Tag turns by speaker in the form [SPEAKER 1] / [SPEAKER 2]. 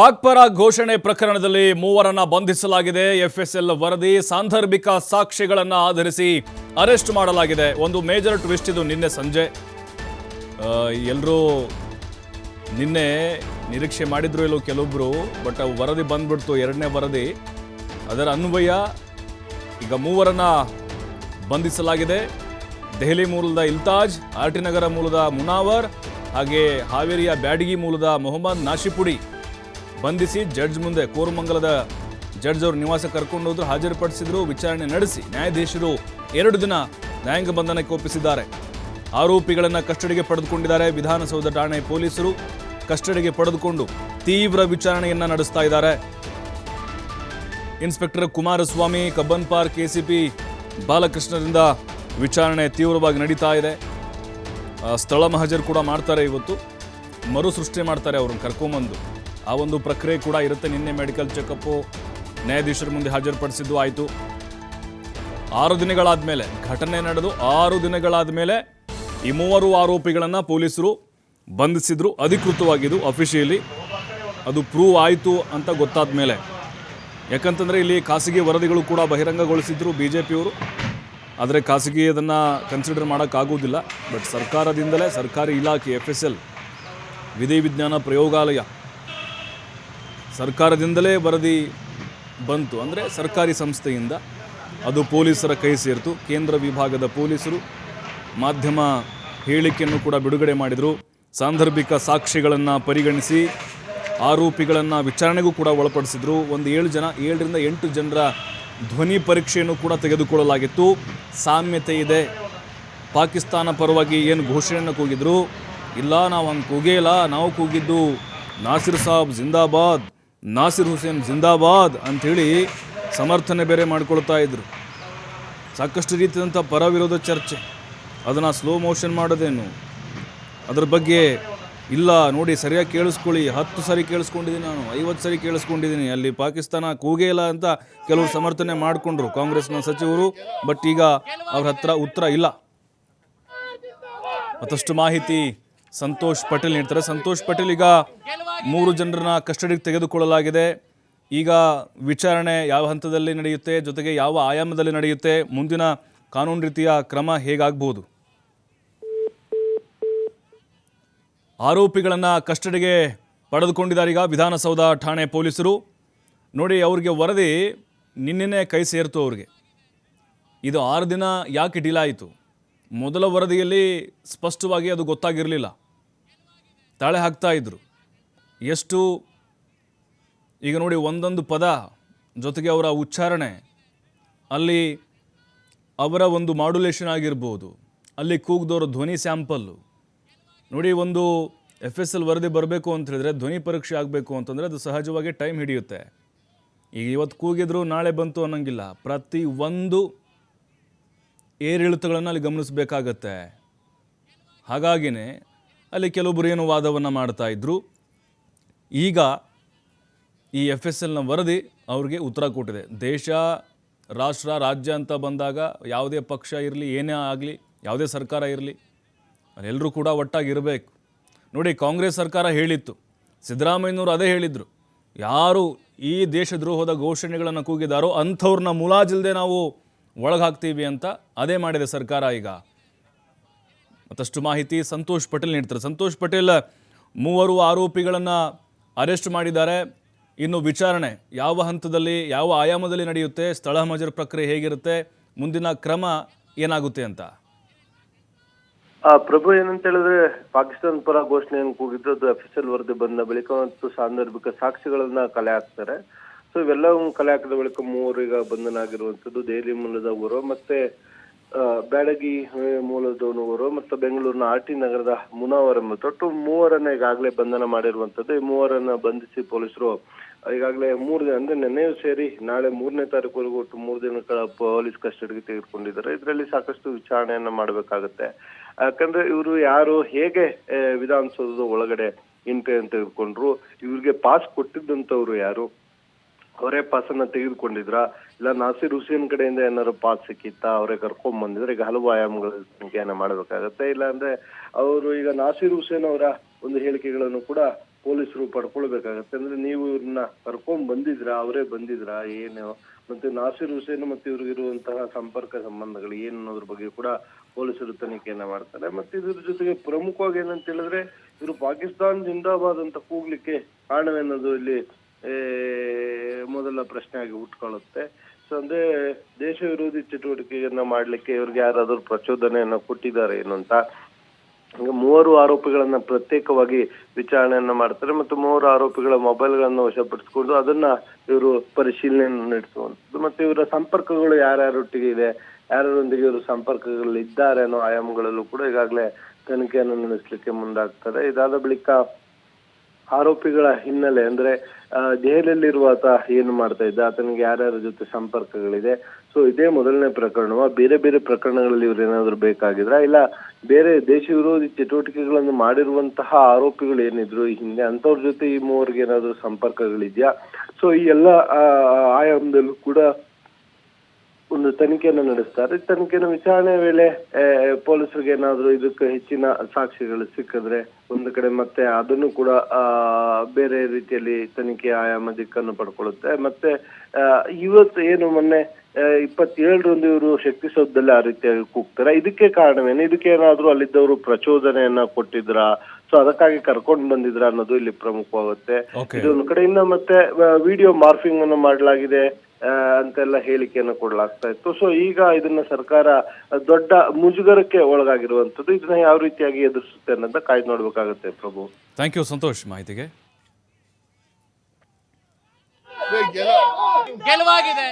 [SPEAKER 1] ಪಾಕ್ಪರ ಘೋಷಣೆ ಪ್ರಕರಣದಲ್ಲಿ ಮೂವರನ್ನ ಬಂಧಿಸಲಾಗಿದೆ. ಎಫ್ಎಸ್ಎಲ್ ವರದಿ ಸಾಂದರ್ಭಿಕ ಸಾಕ್ಷಿಗಳನ್ನ ಆಧರಿಸಿ ಅರೆಸ್ಟ್ ಮಾಡಲಾಗಿದೆ. ಒಂದು ಮೇಜರ್ ಟ್ವಿಸ್ಟ್ ಇದು ನಿನ್ನೆ ಸಂಜೆ. ಎಲ್ಲರೂ ನಿನ್ನೆ ನಿರೀಕ್ಷೆ ಮಾಡಿದ್ರು ಇಲ್ಲೋ ಕೆಲವೊಬ್ರು, ಬಟ್ ವರದಿ ಬಂದ್ಬಿಡ್ತು, ಎರಡನೇ ವರದಿ. ಅದರ ಅನ್ವಯ ಈಗ ಮೂವರನ್ನ ಬಂಧಿಸಲಾಗಿದೆ. ದೆಹಲಿ ಮೂಲದ ಇಲ್ತಾಜ್, ಆರ್ ಟಿ ನಗರ ಮೂಲದ ಮುನಾವರ್, ಹಾಗೆ ಹಾವೇರಿಯ ಬ್ಯಾಡಗಿ ಮೂಲದ ಮೊಹಮ್ಮದ್ ನಾಶಿಪುಡಿ. ಬಂಧಿಸಿ ಜಡ್ಜ್ ಮುಂದೆ ಕೋರಮಂಗಲದ ಜಡ್ಜ್ ಅವ್ರ ನಿವಾಸ ಕರ್ಕೊಂಡು ಹೋದ್ರು, ಹಾಜರುಪಡಿಸಿದ್ರು, ವಿಚಾರಣೆ ನಡೆಸಿ ನ್ಯಾಯಾಧೀಶರು ಎರಡು ದಿನ ನ್ಯಾಯಾಂಗ ಬಂಧನಕ್ಕೆ ಒಪ್ಪಿಸಿದ್ದಾರೆ. ಆರೋಪಿಗಳನ್ನು ಕಸ್ಟಡಿಗೆ ಪಡೆದುಕೊಂಡಿದ್ದಾರೆ ವಿಧಾನಸೌಧ ಠಾಣೆ ಪೊಲೀಸರು. ಕಸ್ಟಡಿಗೆ ಪಡೆದುಕೊಂಡು ತೀವ್ರ ವಿಚಾರಣೆಯನ್ನ ನಡೆಸ್ತಾ ಇದ್ದಾರೆ. Inspector Kumaraswamy, Cubbon Park ACP ಬಾಲಕೃಷ್ಣರಿಂದ ವಿಚಾರಣೆ ತೀವ್ರವಾಗಿ ನಡೀತಾ ಇದೆ. ಸ್ಥಳ ಮಹಜರ್ ಕೂಡ ಮಾಡ್ತಾರೆ ಇವತ್ತು. ಮರು ಸೃಷ್ಟಿ ಮಾಡ್ತಾರೆ ಅವ್ರನ್ನ ಕರ್ಕೊಂಬಂದು. ಆ ಒಂದು ಪ್ರಕ್ರಿಯೆ ಕೂಡ ಇರುತ್ತೆ. ನಿನ್ನೆ ಮೆಡಿಕಲ್ ಚೆಕಪ್ಪು ನ್ಯಾಯಾಧೀಶರ ಮುಂದೆ ಹಾಜರುಪಡಿಸಿದ್ದು ಆಯಿತು. ಆರು ದಿನಗಳಾದ ಮೇಲೆ ಘಟನೆ ನಡೆದು ಆರು ದಿನಗಳಾದ ಮೇಲೆ ಈ ಮೂವರು ಆರೋಪಿಗಳನ್ನು ಪೊಲೀಸರು ಬಂಧಿಸಿದ್ರು. ಅಧಿಕೃತವಾಗಿದ್ದು ಅಫಿಷಿಯಲಿ ಅದು ಪ್ರೂವ್ ಆಯಿತು ಅಂತ ಗೊತ್ತಾದ ಮೇಲೆ ಯಾಕಂತಂದರೆ ಇಲ್ಲಿ ಖಾಸಗಿ ವರದಿಗಳು ಕೂಡ ಬಹಿರಂಗಗೊಳಿಸಿದ್ರು ಬಿ ಜೆ ಪಿಯವರು ಆದರೆ ಖಾಸಗಿ ಅದನ್ನು ಕನ್ಸಿಡರ್ ಮಾಡೋಕ್ಕಾಗೋದಿಲ್ಲ ಬಟ್ ಸರ್ಕಾರದಿಂದಲೇ ಸರ್ಕಾರಿ ಇಲಾಖೆ ಎಫ್ ಎಸ್ ಎಲ್ ವಿಧಿ ವಿಜ್ಞಾನ ಪ್ರಯೋಗಾಲಯ ಸರ್ಕಾರದಿಂದಲೇ ವರದಿ ಬಂತು ಅಂದರೆ ಸರ್ಕಾರಿ ಸಂಸ್ಥೆಯಿಂದ ಅದು ಪೊಲೀಸರ ಕೈ ಸೇರಿತು. ಕೇಂದ್ರ ವಿಭಾಗದ ಪೊಲೀಸರು ಮಾಧ್ಯಮ ಹೇಳಿಕೆಯನ್ನು ಕೂಡ ಬಿಡುಗಡೆ ಮಾಡಿದರು. ಸಾಂದರ್ಭಿಕ ಸಾಕ್ಷಿಗಳನ್ನು ಪರಿಗಣಿಸಿ ಆರೋಪಿಗಳನ್ನು ವಿಚಾರಣೆಗೂ ಕೂಡ ಒಳಪಡಿಸಿದ್ರು. ಒಂದು ಏಳು ಜನ, ಏಳರಿಂದ ಎಂಟು ಜನರ ಧ್ವನಿ ಪರೀಕ್ಷೆಯನ್ನು ಕೂಡ ತೆಗೆದುಕೊಳ್ಳಲಾಗಿತ್ತು. ಸಾಮ್ಯತೆ ಇದೆ. ಪಾಕಿಸ್ತಾನ ಪರವಾಗಿ ಏನು ಘೋಷಣೆಯನ್ನು ಕೂಗಿದ್ರು? ಇಲ್ಲ, ನಾವು ಹಂಗೆ ಕೂಗೇ ಇಲ್ಲ. ನಾವು ಕೂಗಿದ್ದು ನಾಸಿರ್ ಸಾಬ್, ಜಿಂದಾಬಾದ್. ನಾಸಿರ್ ಹುಸೇನ್ ಜಿಂದಾಬಾದ್ ಅಂಥೇಳಿ ಸಮರ್ಥನೆ ಬೇರೆ ಮಾಡ್ಕೊಳ್ತಾ ಇದ್ರು. ಸಾಕಷ್ಟು ರೀತಿಯಾದಂಥ ಪರ ವಿರೋಧ ಚರ್ಚೆ. ಅದನ್ನು ಸ್ಲೋ ಮೋಷನ್ ಮಾಡೋದೇನು? ಅದ್ರ ಬಗ್ಗೆ ಇಲ್ಲ, ನೋಡಿ ಸರಿಯಾಗಿ ಕೇಳಿಸ್ಕೊಳ್ಳಿ. ಹತ್ತು ಸರಿ ಕೇಳಿಸ್ಕೊಂಡಿದ್ದೀನಿ ನಾನು, ಐವತ್ತು ಸರಿ ಕೇಳಿಸ್ಕೊಂಡಿದ್ದೀನಿ. ಅಲ್ಲಿ ಪಾಕಿಸ್ತಾನ ಕೂಗೇ ಇಲ್ಲ ಅಂತ ಕೆಲವರು ಸಮರ್ಥನೆ ಮಾಡಿಕೊಂಡ್ರು ಕಾಂಗ್ರೆಸ್ನ ಸಚಿವರು, ಬಟ್ ಈಗ ಅವ್ರ ಹತ್ರ ಉತ್ತರ ಇಲ್ಲ. ಮತ್ತಷ್ಟು ಮಾಹಿತಿ ಸಂತೋಷ್ ಪಟೇಲ್ ನೀಡ್ತಾರೆ. ಸಂತೋಷ್ ಪಟೇಲ್ ಈಗ ಮೂರು ಜನರನ್ನ ಕಸ್ಟಡಿಗೆ ತೆಗೆದುಕೊಳ್ಳಲಾಗಿದೆ. ಈಗ ವಿಚಾರಣೆ ಯಾವ ಹಂತದಲ್ಲಿ ನಡೆಯುತ್ತೆ, ಜೊತೆಗೆ ಯಾವ ಆಯಾಮದಲ್ಲಿ ನಡೆಯುತ್ತೆ, ಮುಂದಿನ ಕಾನೂನು ರೀತಿಯ ಕ್ರಮ ಹೇಗಾಗಬಹುದು? ಆರೋಪಿಗಳನ್ನು ಕಸ್ಟಡಿಗೆ ಪಡೆದುಕೊಂಡಿದ್ದಾರೆ ಈಗ ವಿಧಾನಸೌಧ ಠಾಣೆ ಪೊಲೀಸರು. ನೋಡಿ, ಅವ್ರಿಗೆ ವರದಿ ನಿನ್ನೆನೇ ಕೈ ಸೇರಿತು ಅವ್ರಿಗೆ. ಇದು ಆರು ದಿನ ಯಾಕೆ ಡಿಲಾಯಿತು ಮೊದಲ ವರದಿಯಲ್ಲಿ ಸ್ಪಷ್ಟವಾಗಿ ಅದು ಗೊತ್ತಾಗಿರಲಿಲ್ಲ. ತಾಳೆ ಹಾಕ್ತಾ ಇದ್ದರು ಎಷ್ಟು, ಈಗ ನೋಡಿ ಒಂದೊಂದು ಪದ ಜೊತೆಗೆ ಅವರ ಉಚ್ಚಾರಣೆ, ಅಲ್ಲಿ ಅವರ ಒಂದು ಮಾಡ್ಯುಲೇಷನ್ ಆಗಿರ್ಬೋದು, ಅಲ್ಲಿ ಕೂಗ್ದವರ ಧ್ವನಿ ಸ್ಯಾಂಪಲ್ಲು ನೋಡಿ ಒಂದು ಎಫ್ ಎಸ್ ಎಲ್ ವರದಿ ಬರಬೇಕು ಅಂತ ಹೇಳಿದ್ರೆ, ಧ್ವನಿ ಪರೀಕ್ಷೆ ಆಗಬೇಕು ಅಂತಂದರೆ ಅದು ಸಹಜವಾಗಿ ಟೈಮ್ ಹಿಡಿಯುತ್ತೆ. ಈಗ ಇವತ್ತು ಕೂಗಿದ್ರು, ನಾಳೆ ಬಂತು ಅನ್ನೋಂಗಿಲ್ಲ. ಪ್ರತಿ ಒಂದು ಏರಿಳಿತಗಳನ್ನು ಅಲ್ಲಿ ಗಮನಿಸಬೇಕಾಗತ್ತೆ. ಹಾಗಾಗಿನೇ ಅಲ್ಲಿ ಕೆಲವೊಬ್ಬರು ಏನು ವಾದವನ್ನು ಮಾಡ್ತಾ ಇದ್ದರು ಈಗ ಈ ಎಫ್ ಎಸ್ ಎಲ್ನ ವರದಿ ಅವ್ರಿಗೆ ಉತ್ತರ ಕೊಟ್ಟಿದೆ. ದೇಶ, ರಾಷ್ಟ್ರ, ರಾಜ್ಯ ಅಂತ ಬಂದಾಗ ಯಾವುದೇ ಪಕ್ಷ ಇರಲಿ, ಏನೇ ಆಗಲಿ, ಯಾವುದೇ ಸರ್ಕಾರ ಇರಲಿ ಎಲ್ಲರೂ ಕೂಡ ಒಟ್ಟಾಗಿರಬೇಕು ನೋಡಿ, ಕಾಂಗ್ರೆಸ್ ಸರ್ಕಾರ ಹೇಳಿತ್ತು. ಸಿದ್ದರಾಮಯ್ಯನವರು ಅದೇ ಹೇಳಿದರು. ಯಾರು ಈ ದೇಶದ್ರೋಹದ ಘೋಷಣೆಗಳನ್ನು ಕೂಗಿದಾರೋ ಅಂಥವ್ರನ್ನ ಮುಲಾಜಿಲ್ಲದೆ ನಾವು ಒಳಗೆ ಹಾಕ್ತೀವಿ ಅಂತ ಅದೇ ಮಾಡಿದೆ ಸರ್ಕಾರ ಈಗ. ಮತ್ತಷ್ಟು ಮಾಹಿತಿ ಸಂತೋಷ್ ಪಟೇಲ್ ನೀಡ್ತಾರೆ. ಸಂತೋಷ್ ಪಟೇಲ್, ಮೂವರು ಆರೋಪಿಗಳನ್ನು ಅರೆಸ್ಟ್ ಮಾಡಿದ್ದಾರೆ. ಇನ್ನು ವಿಚಾರಣೆ ಯಾವ ಹಂತದಲ್ಲಿ, ಯಾವ ಆಯಾಮದಲ್ಲಿ ನಡೆಯುತ್ತೆ, ಸ್ಥಳ ಮಜರ್ ಪ್ರಕ್ರಿಯೆ ಹೇಗಿರುತ್ತೆ, ಮುಂದಿನ ಕ್ರಮ ಏನಾಗುತ್ತೆ ಅಂತ?
[SPEAKER 2] ಪ್ರಭು, ಏನಂತ ಹೇಳಿದ್ರೆ, ಪಾಕಿಸ್ತಾನ ಪರ ಘೋಷಣೆಯನ್ನು ಕೂಗಿದ್ದು ಅದು ಅಫಿಷಿಯಲ್ ವರದಿ ಬಂದ ಬಳಿಕ ಮತ್ತು ಸಾಂದರ್ಭಿಕ ಸಾಕ್ಷಿಗಳನ್ನ ಕಲೆ ಹಾಕ್ತಾರೆ. ಸೊ ಇವೆಲ್ಲವೂ ಕಲೆ ಹಾಕಿದ ಬಳಿಕ ಮೂವರಿಗ ಬಂಧನ ಆಗಿರುವಂತದ್ದು ದೆಹಲಿ ಮೂಲದವರು ಮತ್ತೆ ಬ್ಯಾಡಗಿ ಮೂಲದವನವರು ಮತ್ತು ಬೆಂಗಳೂರಿನ ಆರ್ ಟಿ ನಗರದ ಮುನಾವರ್ ಮತ್ತು ಒಟ್ಟು ಮೂವರನ್ನ ಈಗಾಗಲೇ ಬಂಧನ ಮಾಡಿರುವಂತದ್ದು ಈ ಮೂವರನ್ನ ಬಂಧಿಸಿ ಪೊಲೀಸರು ಈಗಾಗಲೇ ಮೂರು ದಿನ, ಅಂದ್ರೆ ನೆನ್ನೆಯೂ ಸೇರಿ ನಾಳೆ ಮೂರನೇ ತಾರೀಕುವರೆಗೂ ಒಟ್ಟು ಮೂರು ದಿನಗಳ ಪೊಲೀಸ್ ಕಸ್ಟಡಿಗೆ ತೆಗೆದುಕೊಂಡಿದ್ದಾರೆ. ಇದರಲ್ಲಿ ಸಾಕಷ್ಟು ವಿಚಾರಣೆಯನ್ನ ಮಾಡಬೇಕಾಗತ್ತೆ. ಯಾಕಂದ್ರೆ ಇವರು ಯಾರು, ಹೇಗೆ ವಿಧಾನಸೌಧದ ಒಳಗಡೆ ಇಂಟ್ರಿ ಅಂತ ತೆಗೆದುಕೊಂಡ್ರು ಇವ್ರಿಗೆ ಪಾಸ್ ಕೊಟ್ಟಿದ್ದಂತವ್ರು ಯಾರು? ಅವರೇ ಪಾಸ್ ಅನ್ನ ತೆಗೆದುಕೊಂಡಿದ್ರ? ಇಲ್ಲ ನಾಸಿರ್ ಹುಸೇನ್ ಕಡೆಯಿಂದ ಏನಾದ್ರು ಪಾಸ್ ಸಿಕ್ಕಿತ್ತ? ಅವರೇ ಕರ್ಕೊಂಡ್ ಬಂದಿದ್ರೆ ಈಗ ಹಲವು ಆಯಾಮಗಳ ಸಂಖ್ಯೆಯನ್ನ ಮಾಡಬೇಕಾಗತ್ತೆ. ಇಲ್ಲ ಅಂದ್ರೆ ಅವರು ಈಗ ನಾಸಿರ್ ಹುಸೇನ್ ಅವರ ಒಂದು ಹೇಳಿಕೆಗಳನ್ನು ಕೂಡ ಪೊಲೀಸರು ಪಡ್ಕೊಳ್ಬೇಕಾಗತ್ತೆ. ಅಂದ್ರೆ ನೀವು ಇವ್ರನ್ನ ಕರ್ಕೊಂಡ್ ಬಂದಿದ್ರಾ? ಅವರೇ ಬಂದಿದ್ರಾ? ಏನು? ಮತ್ತೆ ನಾಸಿರ್ ಹುಸೇನ್ ಮತ್ತೆ ಇವ್ರಿಗಿರುವಂತಹ ಸಂಪರ್ಕ ಸಂಬಂಧಗಳು ಏನು ಅನ್ನೋದ್ರ ಬಗ್ಗೆ ಕೂಡ ಪೊಲೀಸರು ತನಿಖೆಯನ್ನ ಮಾಡ್ತಾರೆ. ಮತ್ತೆ ಇದ್ರ ಜೊತೆಗೆ ಪ್ರಮುಖವಾಗಿ ಏನಂತ ಹೇಳಿದ್ರೆ ಇವರು ಪಾಕಿಸ್ತಾನ್ ಜಿಂದಾಬಾದ್ ಅಂತ ಕೂಗ್ಲಿಕ್ಕೆ ಕಾರಣವೇನದು ಇಲ್ಲಿ? ಮೊದಲ ಪ್ರಶ್ನೆ ಆಗಿ ಉಟ್ಕೊಳ್ಳುತ್ತೆ. ಸೊ ಅಂದ್ರೆ ದೇಶ ವಿರೋಧಿ ಚಟುವಟಿಕೆಯನ್ನ ಮಾಡ್ಲಿಕ್ಕೆ ಇವ್ರಿಗೆ ಯಾರಾದ್ರೂ ಪ್ರಚೋದನೆಯನ್ನ ಕೊಟ್ಟಿದ್ದಾರೆ ಏನು ಅಂತ. ಮೂವರು ಆರೋಪಿಗಳನ್ನ ಪ್ರತ್ಯೇಕವಾಗಿ ವಿಚಾರಣೆಯನ್ನ ಮಾಡ್ತಾರೆ ಮತ್ತು ಮೂವರು ಆರೋಪಿಗಳ ಮೊಬೈಲ್ಗಳನ್ನು ವಶಪಡಿಸಿಕೊಂಡು ಅದನ್ನ ಇವರು ಪರಿಶೀಲನೆ ನಡೆಸುವಂಥದ್ದು. ಮತ್ತೆ ಇವರ ಸಂಪರ್ಕಗಳು ಯಾರ್ಯಾರೊಟ್ಟಿಗೆ ಇದೆ, ಯಾರ್ಯಾರೊಂದಿಗೆ ಇವರು ಸಂಪರ್ಕಗಳು ಇದ್ದಾರೆ ಅನ್ನೋ ಆಯಾಮಗಳಲ್ಲೂ ಕೂಡ ಈಗಾಗಲೇ ತನಿಖೆಯನ್ನು ನಡೆಸಲಿಕ್ಕೆ ಮುಂದಾಗ್ತಾರೆ ಇದಾದ ಬಳಿಕ ಆರೋಪಿಗಳ ಹಿನ್ನೆಲೆ ಅಂದ್ರೆ ಆ, ದೆಹಲಿಯಲ್ಲಿರುವ ಆತ ಏನು ಮಾಡ್ತಾ ಇದ್ದ ಆತನಿಗೆ ಯಾರ್ಯಾರ ಜೊತೆ ಸಂಪರ್ಕಗಳಿದೆ. ಸೊ ಇದೇ ಮೊದಲನೇ ಪ್ರಕರಣವ. ಬೇರೆ ಬೇರೆ ಪ್ರಕರಣಗಳಲ್ಲಿ ಇವ್ರು ಏನಾದ್ರು ಬೇಕಾಗಿದ್ರ? ಇಲ್ಲ ಬೇರೆ ದೇಶ ವಿರೋಧಿ ಚಟುವಟಿಕೆಗಳನ್ನು ಮಾಡಿರುವಂತಹ ಆರೋಪಿಗಳು ಏನಿದ್ರು ಈ ಹಿಂದೆ ಅಂತವ್ರ ಜೊತೆ ಈ ಮೂವರಿಗೆ ಏನಾದ್ರು ಸಂಪರ್ಕಗಳಿದ್ಯಾ? ಸೊ ಈ ಎಲ್ಲ ಆಯಾಮದಲ್ಲೂ ಕೂಡ ಒಂದು ತನಿಖೆಯನ್ನು ನಡೆಸ್ತಾರೆ. ತನಿಖೆನ ವಿಚಾರಣೆ ವೇಳೆ ಪೊಲೀಸರಿಗೆ ಏನಾದ್ರು ಇದಕ್ಕೆ ಹೆಚ್ಚಿನ ಸಾಕ್ಷಿಗಳು ಸಿಕ್ಕಿದ್ರೆ ಒಂದು ಕಡೆ ಮತ್ತೆ ಅದನ್ನು ಕೂಡ ಬೇರೆ ರೀತಿಯಲ್ಲಿ ತನಿಖೆ ಆಯಾಮ ದಿಕ್ಕನ್ನು ಪಡ್ಕೊಳ್ಳುತ್ತೆ. ಮತ್ತೆ ಆ, ಇವತ್ತು ಏನು ಮೊನ್ನೆ ಇಪ್ಪತ್ತೇಳರಂದು ಇವರು ಶಕ್ತಿ ಸೌಧದಲ್ಲಿ ಆ ರೀತಿಯಾಗಿ ಕೂಗ್ತಾರೆ. ಇದಕ್ಕೆ ಕಾರಣವೇನು? ಇದಕ್ಕೆ ಏನಾದ್ರು ಅಲ್ಲಿದ್ದವರು ಪ್ರಚೋದನೆಯನ್ನ ಕೊಟ್ಟಿದ್ರ? ಸೊ ಅದಕ್ಕಾಗಿ ಕರ್ಕೊಂಡು ಬಂದಿದ್ರ ಅನ್ನೋದು ಇಲ್ಲಿ ಪ್ರಮುಖವಾಗುತ್ತೆ.
[SPEAKER 1] ಇದೊಂದು
[SPEAKER 2] ಇದು ಒಂದು ಕಡೆಯಿಂದ ಮತ್ತೆ ವಿಡಿಯೋ ಮಾರ್ಫಿಂಗ್ ಅನ್ನು ಮಾಡಲಾಗಿದೆ. ಅಂತೆಲ್ಲ ಹೇಳಿಕೆಯನ್ನು ಕೊಡಲಾಗ್ತಾ ಇತ್ತು. ಸೊ ಈಗ ಇದನ್ನ ಸರ್ಕಾರ ದೊಡ್ಡ ಮುಜುಗರಕ್ಕೆ ಒಳಗಾಗಿರುವಂತದ್ದು ಇದನ್ನ ಯಾವ ರೀತಿಯಾಗಿ ಎದುರಿಸುತ್ತೆ ಅನ್ನೋದನ್ನ ಕಾಯ್ದು ನೋಡ್ಬೇಕಾಗುತ್ತೆ ಪ್ರಭು.
[SPEAKER 1] ಥ್ಯಾಂಕ್ ಯು ಸಂತೋಷ್ ಮಾಹಿತಿಗೆ.
[SPEAKER 3] ಗೆಲುವಾಗಿದೆ.